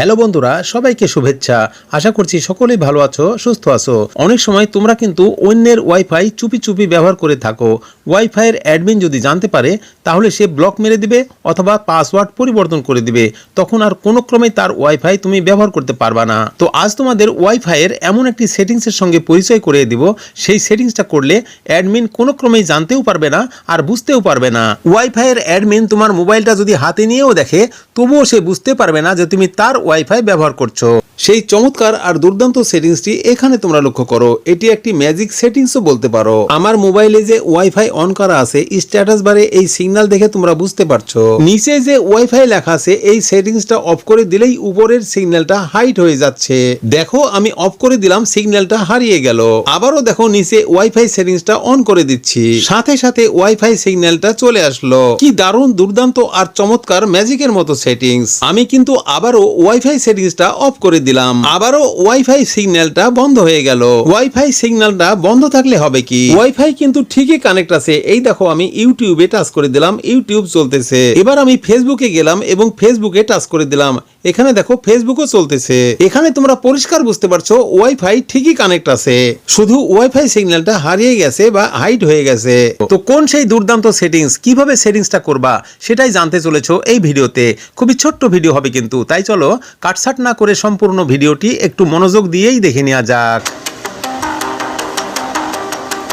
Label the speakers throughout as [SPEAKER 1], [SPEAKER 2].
[SPEAKER 1] Hello বন্ধুরা, সবাইকে শুভেচ্ছা। আশা করছি সকলেই ভালো আছো, সুস্থ আছো। অনেক সময় তোমরা কিন্তু অন্যের ওয়াইফাই চুপি চুপি ব্যবহার করে থাকো। ওয়াইফাইয়ের অ্যাডমিন যদি জানতে পারে, তাহলে সে ব্লক মেরে দিবে অথবা পাসওয়ার্ড পরিবর্তন করে দিবে। তখন আর কোনো ক্রমে তার ওয়াইফাই তুমি ব্যবহার করতে পারবা না। তো আজ তোমাদের ওয়াইফাইয়ের এমন একটি সেটিংসের সঙ্গে পরিচয় করিয়ে দিব। সেই সেটিংসটা করলে অ্যাডমিন কোনো ক্রমেই জানতেও পারবে না আর বুঝতেও পারবে না। ওয়াইফাইয়ের অ্যাডমিন তোমার মোবাইলটা যদি হাতে নিয়েও দেখে, তবুও সে বুঝতে পারবে না যে তুমি তার ওয়াইফাই ব্যবহার করছ? সেই চমৎকার আর দুর্দান্ত সেটিংসটি এখানে তোমরা লক্ষ্য করো। এটি একটি ম্যাজিক সেটিংসও বলতে পারো। আমার মোবাইলে যে ওয়াইফাই অন করা আছে স্ট্যাটাস বারে এই সিগন্যাল দেখে তোমরা বুঝতে পারছ। নিচে যে ওয়াইফাই লেখা আছে, এই সেটিংসটা অফ করে দিলেই উপরের সিগন্যালটা হাইট হয়ে যাচ্ছে। দেখো, আমি অফ করে দিলাম সিগন্যালটা হারিয়ে গেল। আবারও দেখো, নিচে ওয়াইফাই সেটিংসটা অন করে দিচ্ছি। সাথে সাথে ওয়াইফাই সিগন্যালটা চলে আসলো। কি দারুণ, দুর্দান্ত আর চমৎকার ম্যাজিকের মতো সেটিংস আমি কিন্তু আবারও ওয়াইফাই সেটিংসটা অফ করে দিলাম। আবারও ওয়াইফাই সিগন্যালটা বন্ধ হয়ে গেল। ওয়াইফাই সিগন্যালটা বন্ধ থাকলে হবে কি? ওয়াইফাই কিন্তু ঠিকই কানেক্ট আছে। এই দেখো, আমি ইউটিউবে টাচ করে দিলাম। ইউটিউব চলতেছে। এবার আমি ফেসবুকে গেলাম এবং ফেসবুকে টাচ করে দিলাম। এখানে দেখো ফেসবুকও চলতেছে। এখানে তোমরা পরিষ্কার বুঝতে পারছ ওয়াইফাই ঠিকই কানেক্ট আছে। শুধু ওয়াইফাই সিগন্যালটা হারিয়ে গেছে বা হাইট হয়ে গেছে। তো কোন সেই দুর্দান্ত সেটিংস কীভাবে সেটিংসটা করবা, সেটাই জানতে চলেছো এই ভিডিওতে। খুবই ছোট্ট ভিডিও হবে কিন্তু, তাই চলো কাটসাট না করে সম্পূর্ণ ভিডিওটি একটু মনোযোগ দিয়েই দেখে নেওয়া যাক।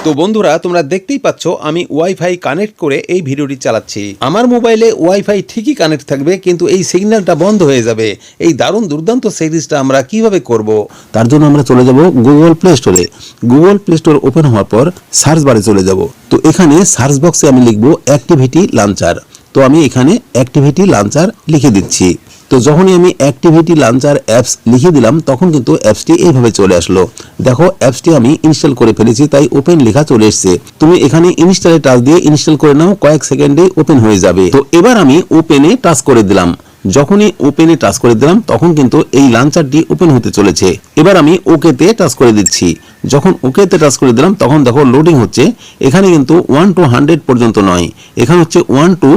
[SPEAKER 1] তো বন্ধুরা, তোমরা দেখতেই পাচ্ছ, আমি ওয়াইফাই কানেক্ট করে এই ভিডিওটি চালাচ্ছি। আমার মোবাইলে ওয়াইফাই ঠিকই কানেক্ট থাকবে, কিন্তু এই সিগন্যালটা বন্ধ হয়ে যাবে। এই দারুণ দুর্দান্ত সিরিজটা আমরা কীভাবে করব?
[SPEAKER 2] তার জন্য আমরা চলে যাব গুগল প্লে স্টোরে গুগল প্লে স্টোর ওপেন হওয়ার পর সার্চ বারে চলে যাব। তো এখানে সার্চ বক্সে আমি লিখব অ্যাক্টিভিটি লাঞ্চার তো আমি এখানে অ্যাক্টিভিটি লাঞ্চার লিখে দিচ্ছি। তো যখনই আমি অ্যাক্টিভিটি লাঞ্চার অ্যাপস লিখে দিলাম, তখন কিন্তু অ্যাপসটি এইভাবে চলে আসলো। দেখো অ্যাপসটি আমি ইনস্টল করে ফেলেছি, তাই ওপেন লেখা চলে এসেছে। তুমি এখানে ইনস্টলে টাচ দিয়ে ইনস্টল করে নাও, কয়েক সেকেন্ডে ওপেন হয়ে যাবে। তো এবার আমি ওপেনে টাচ করে দিলাম। যখনই ওপেনে টাচ করে দিলাম, তখন কিন্তু এই লাঞ্চারটি ওপেন হতে চলেছে। এবার আমি ওকেতে টাচ করে দিচ্ছি। যখন ওকেতে টাচ করে দিলাম, তখন দেখো লোডিং হচ্ছে। এখানে কিন্তু ওয়ান টু হান্ড্রেড পর্যন্ত নয়। এখানে হচ্ছে ওয়ান টু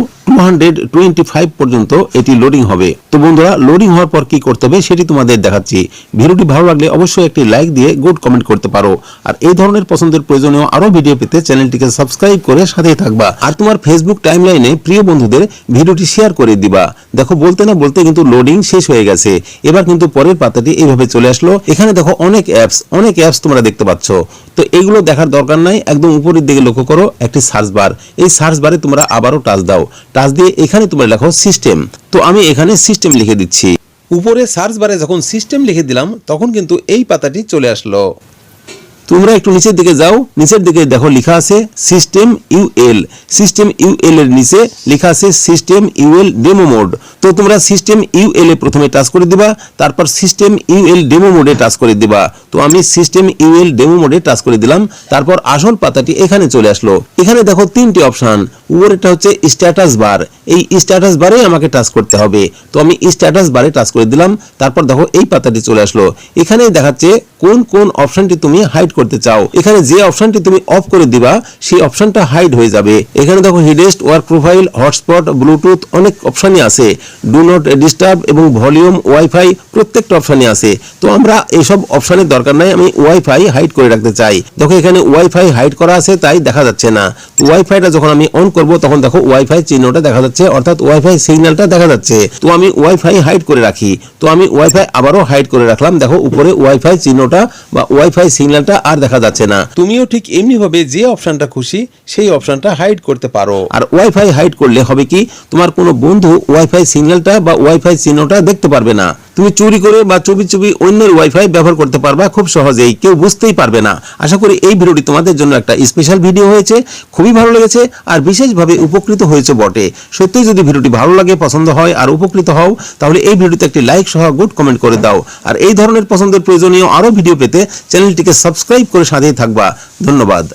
[SPEAKER 2] পর্যন্ত এটি লোডিং হবে। তো বন্ধুরা লোডিং হওয়ার পর কি করতে হবে সেটি তোমাদের দেখাচ্ছি। ভিডিওটি ভালো লাগলে অবশ্যই একটি লাইক দিয়ে গুড কমেন্ট করতে পারো। আর এই ধরনের পছন্দের প্রয়োজনীয় আরও ভিডিও পেতে চ্যানেলটিকে সাবস্ক্রাইব করে সাথেই থাকবা। আর তোমার ফেসবুক টাইমলাইনে প্রিয় বন্ধুদের ভিডিওটি শেয়ার করে দিবা। দেখো, বলতে না বলতে কিন্তু লোডিং শেষ হয়ে গেছে। এবার কিন্তু পরের পাতাটি এইভাবে চলে আসলো। এখানে দেখো অনেক অ্যাপস অনেক অ্যাপস তোমরা দেখতে পাচ্ছ। তো এগুলো দেখার দরকার নাই, একদম উপরের দিকে লক্ষ্য করো, একটি সার্চ বার এই সার্চ বারে তোমরা আবারও টাচ দাও। টাচ দিয়ে এখানে তোমার লেখো সিস্টেম তো আমি এখানে সিস্টেম লিখে দিচ্ছি। উপরে সার্চ বারে যখন সিস্টেম লিখে দিলাম, তখন কিন্তু এই পাতাটি চলে আসলো। তোমরা একটু নিচের দিকে যাও, নিচের দিকে দেখো লেখা আছে সিস্টেম ইউএল সিস্টেম ইউএল এর নিচে লেখা আছে সিস্টেম ইউএল ডেমো মোড তো তোমরা সিস্টেম ইউএল এ প্রথমে টাচ করে দিবা, তারপর সিস্টেম ইউএল ডেমো মোডে টাচ করে দিবা। তো আমি সিস্টেম ইউএল ডেমো মোডে টাচ করে দিলাম, তারপর আসল পাতাটি এখানে চলে আসলো। এখানে দেখো তিনটি অপশন উপরেরটা হচ্ছে স্ট্যাটাস বার এই স্ট্যাটাস বারে আমাকে টাচ করতে হবে। তো আমি স্ট্যাটাস বারে টাচ করে দিলাম, তারপর দেখো এই পাতাটি চলে আসলো। এখানে দেখাচ্ছে কোন কোন অপশনটি তুমি হাইড করতে চাও, এখানে যে অপশনটি তুমি অফ করে দিবা, সেই অপশনটা হাইড হয়ে যাবে। এখানে দেখো হিডেস্ট ওয়ার্ক প্রোফাইল হটস্পট ব্লুটুথ অনেক অপশনই আছে। ডু নট ডিস্টার্ব এবং ভলিউম ওয়াইফাই প্রত্যেকটা অপশনই আছে। তো আমরা এইসব অপশনের দরকার নাই, আমি ওয়াইফাই হাইড করে রাখতে চাই। দেখো এখানে ওয়াইফাই হাইড করা আছে, তাই দেখা যাচ্ছে না। ওয়াইফাইটা যখন আমি অন করব, তখন দেখো ওয়াইফাই চিহ্নটা দেখা যাচ্ছে, অর্থাৎ ওয়াইফাই সিগন্যালটা দেখা যাচ্ছে। তো আমি ওয়াইফাই হাইড করে রাখি। তো আমি ওয়াইফাই আবারও হাইড করে রাখলাম। দেখো উপরে ওয়াইফাই চিহ্নটা বা ওয়াইফাই সিগন্যালটা আর দেখা যাচ্ছে না। তুমিও ঠিক এমনি ভাবে যে অপশনটা খুশি সেই অপশনটা হাইড করতে পারো। আর ওয়াইফাই হাইড করলে হবে কি তোমার কোনো বন্ধু ওয়াইফাই সিগন্যালটা বা ওয়াইফাই চিহ্নটা দেখতে পারবে না। তুমি চুরি করে বা চুপি চুপি অন্যের ওয়াইফাই ব্যবহার করতে পারবা খুব সহজেই, কেউ বুঝতেই পারবে না। আশা করি এই ভিডিওটি তোমাদের জন্য একটা স্পেশাল ভিডিও হয়েছে, খুবই ভালো লেগেছে আর বিশেষভাবে উপকৃত হয়েছে বটে। সত্যিই যদি ভিডিওটি ভালো লাগে, পছন্দ হয় আর উপকৃত হও, তাহলে এই ভিডিওতে একটি লাইক সহ গুড কমেন্ট করে দাও। আর এই ধরনের পছন্দের প্রয়োজনীয় আরও ভিডিও পেতে চ্যানেলটিকে সাবস্ক্রাইব করে সাথেই থাকবা। ধন্যবাদ।